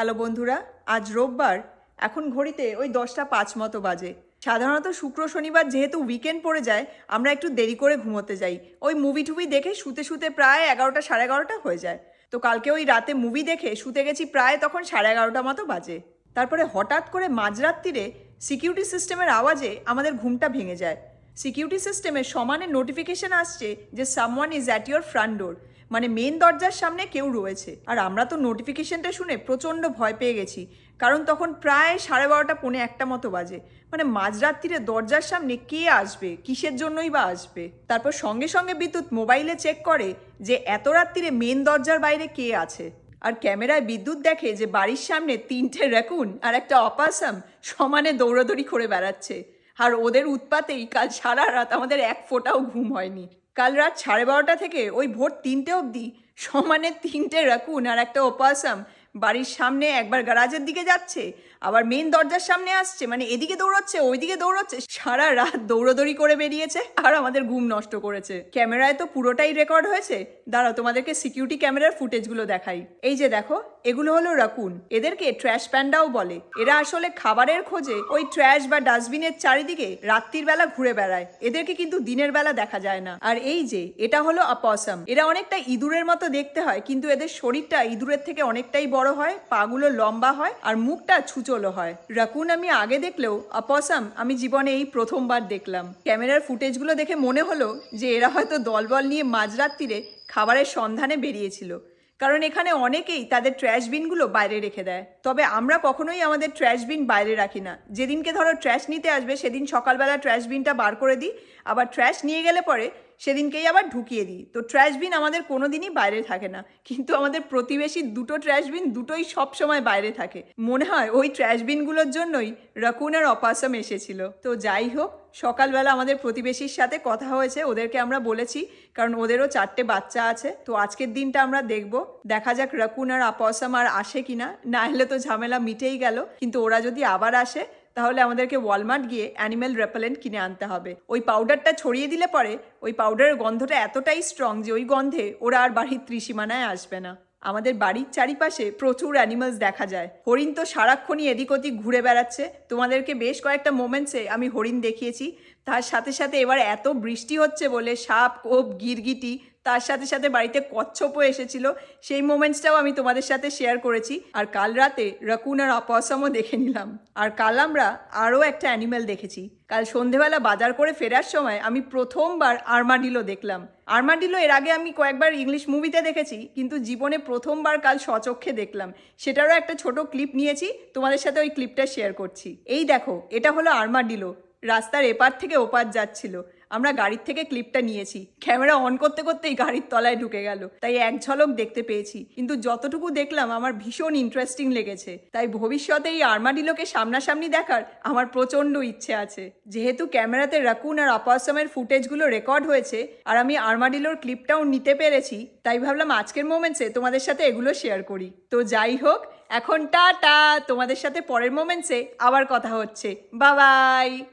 Hello বন্ধুরা, আজ রোববার, এখন ঘড়িতে ওই দশটা পাঁচ মতো বাজে। সাধারণত শুক্র শনিবার যেহেতু উইকেন্ড পড়ে যায়, আমরা একটু দেরি করে ঘুমোতে যাই। ওই মুভি টুভি দেখে শুতে শুতে প্রায় এগারোটা সাড়ে এগারোটা হয়ে যায়। তো কালকে ওই রাতে মুভি দেখে শুতে গেছি প্রায় তখন সাড়ে এগারোটা মতো বাজে। তারপরে হঠাৎ করে মাঝরাত্রিরে সিকিউরিটি সিস্টেমের আওয়াজে আমাদের ঘুমটা ভেঙে যায়। সিকিউরিটি সিস্টেমে সমানে নোটিফিকেশন আসছে যে someone is at your front door মানে মেন দরজার সামনে কেউ রয়েছে। আর আমরা তো নোটিফিকেশনটা শুনে প্রচণ্ড ভয় পেয়ে গেছি। কারণ তখন প্রায় সাড়ে বারোটা, পৌনে একটা মতো বাজে। মানে মাঝরাত্রিরে দরজার সামনে কে আসবে? কিসের জন্যই বা আসবে? তারপর সঙ্গে সঙ্গে বিদ্যুৎ মোবাইলে চেক করে যে এত রাত্রিরে মেন দরজার বাইরে কে আছে। আর ক্যামেরায় বিদ্যুৎ দেখে যে বাড়ির সামনে তিনটে র্যাকুন আর একটা অপাসাম সমানে দৌড়াদৌড়ি করে বেড়াচ্ছে। আর ওদের উৎপাতেই কাল সারা রাত আমাদের এক ফোঁটাও ঘুম হয়নি। কাল রাত সাড়ে বারোটা থেকে ওই ভোর তিনটে অবধি সমানে তিনটে রাকুন আর একটা ওপাসাম বাড়ির সামনে একবার গ্যারাজের দিকে যাচ্ছে, আবার মেন দরজার সামনে আসছে মানে এদিকে দৌড়চ্ছে, ওইদিকে দৌড়চ্ছে। সারা রাত দৌড়দৌড়ি করে বেরিয়েছে আর আমাদের ঘুম নষ্ট করেছে। ক্যামেরায় তো পুরোটাই রেকর্ড হয়েছে। দাঁড়াও তোমাদেরকে সিকিউরিটি ক্যামেরার ফুটেজগুলো দেখাই। এই যে দেখো এগুলো হলো রাকুন এদেরকে ট্র্যাশ প্যান্ডাও বলে। এরা আসলে খাবারের খোঁজে ওই ট্র্যাশ বা ডাস্টবিনের চারিদিকে রাত্রির বেলা ঘুরে বেড়ায়। এদেরকে কিন্তু দিনের বেলা দেখা যায় না। আর এই যে, এটা হলো অপসম এরা অনেকটা ইঁদুরের মতো দেখতে হয়, কিন্তু এদের শরীরটা ইঁদুরের থেকে অনেকটাই বড় হয়, পাগুলো লম্বা হয় আর মুখটা ছুচলো হয়। রাকুন আমি আগে দেখলেও অপসাম আমি জীবনে এই প্রথমবার দেখলাম। ক্যামেরার ফুটেজগুলো দেখে মনে হলো যে, এরা হয়তো দলবল নিয়ে মাঝরাত্রিরে খাবারের সন্ধানে বেরিয়েছিল। কারণ এখানে অনেকেই তাদের ট্র্যাশ বিনগুলো বাইরে রেখে দেয়। তবে আমরা কখনোই আমাদের ট্র্যাশ বিন বাইরে রাখি না। যেদিনকে ধরো ট্র্যাশ নিতে আসবে, সেদিন সকালবেলা ট্র্যাশ বিনটা বার করে দিই। আবার ট্র্যাশ নিয়ে গেলে পরে সেদিনকেই আবার ঢুকিয়ে দিই। তো ট্র্যাশ বিন আমাদের কোনো দিনই বাইরে থাকে না। কিন্তু আমাদের প্রতিবেশীর দুটো ট্র্যাশ বিন দুটোই সব সময় বাইরে থাকে। মনে হয় ওই ট্র্যাশ বিনগুলোর জন্যই রাকুন আর অপাসাম এসেছিল। তো যাই হোক, সকালবেলা আমাদের প্রতিবেশীর সাথে কথা হয়েছে। ওদেরকে আমরা বলেছি, কারণ ওদেরও চারটে বাচ্চা আছে। তো আজকের দিনটা আমরা দেখব। দেখা যাক রাকুন আর অপাসাম আর আসে কিনা। না হলে তো ঝামেলা মিটেই গেল। কিন্তু ওরা যদি আবার আসে তাহলে আমাদেরকে ওয়ালমার্ট গিয়ে অ্যানিম্যাল রেপেলেন্ট কিনে আনতে হবে। ওই পাউডারটা ছড়িয়ে দিলে পরে ওই পাউডারের গন্ধটা এতটাই স্ট্রং যে ওই গন্ধে ওরা আর বাড়ির ত্রিসীমানায় আসবে না। আমাদের বাড়ির চারিপাশে প্রচুর অ্যানিমালস দেখা যায়। হরিণ তো সারাক্ষণই এদিক ওদিক ঘুরে বেড়াচ্ছে। তোমাদেরকে বেশ কয়েকটা মোমেন্টসে আমি হরিণ দেখিয়েছি। তার সাথে সাথে এবার এত বৃষ্টি হচ্ছে বলে সাপ, কোপ, গিরগিটি তার সাথে সাথে বাড়িতে কচ্ছপও এসেছিল। সেই মোমেন্টসটাও আমি তোমাদের সাথে শেয়ার করেছি। আর কাল রাতে রকুন আর অপসমও দেখে নিলাম। আর কাল আমরা আরও একটা অ্যানিম্যাল দেখেছি। কাল সন্ধেবেলা বাজার করে ফেরার সময় আমি প্রথমবার আর্মাডিলো দেখলাম। আর্মাডিলো এর আগে আমি কয়েকবার ইংলিশ মুভিতে দেখেছি, কিন্তু জীবনে প্রথমবার কাল স্বচক্ষে দেখলাম। সেটারও একটা ছোট ক্লিপ নিয়েছি। তোমাদের সাথে ওই ক্লিপটা শেয়ার করছি। এই দেখো, এটা হলো আর্মাডিলো রাস্তার এপার থেকে ওপার যাচ্ছিল। আমরা গাড়ির থেকে ক্লিপটা নিয়েছি। ক্যামেরা অন করতে করতেই গাড়ির তলায় ঢুকে গেল। তাই এক ঝলক দেখতে পেয়েছি। কিন্তু যতটুকু দেখলাম, আমার ভীষণ ইন্টারেস্টিং লেগেছে। তাই ভবিষ্যতে এই আর্মাডিলোকে সামনাসামনি দেখার আমার প্রচণ্ড ইচ্ছে আছে। যেহেতু ক্যামেরাতে রাকুন আর অপাসমের ফুটেজগুলো রেকর্ড হয়েছে, আর আমি আর্মাডিলোর ক্লিপটাও নিতে পেরেছি, তাই ভাবলাম আজকের মোমেন্টসে তোমাদের সাথে এগুলো শেয়ার করি। তো যাই হোক, এখন টাটা! তোমাদের সাথে পরের মোমেন্টসে আবার কথা হচ্ছে। বাবাই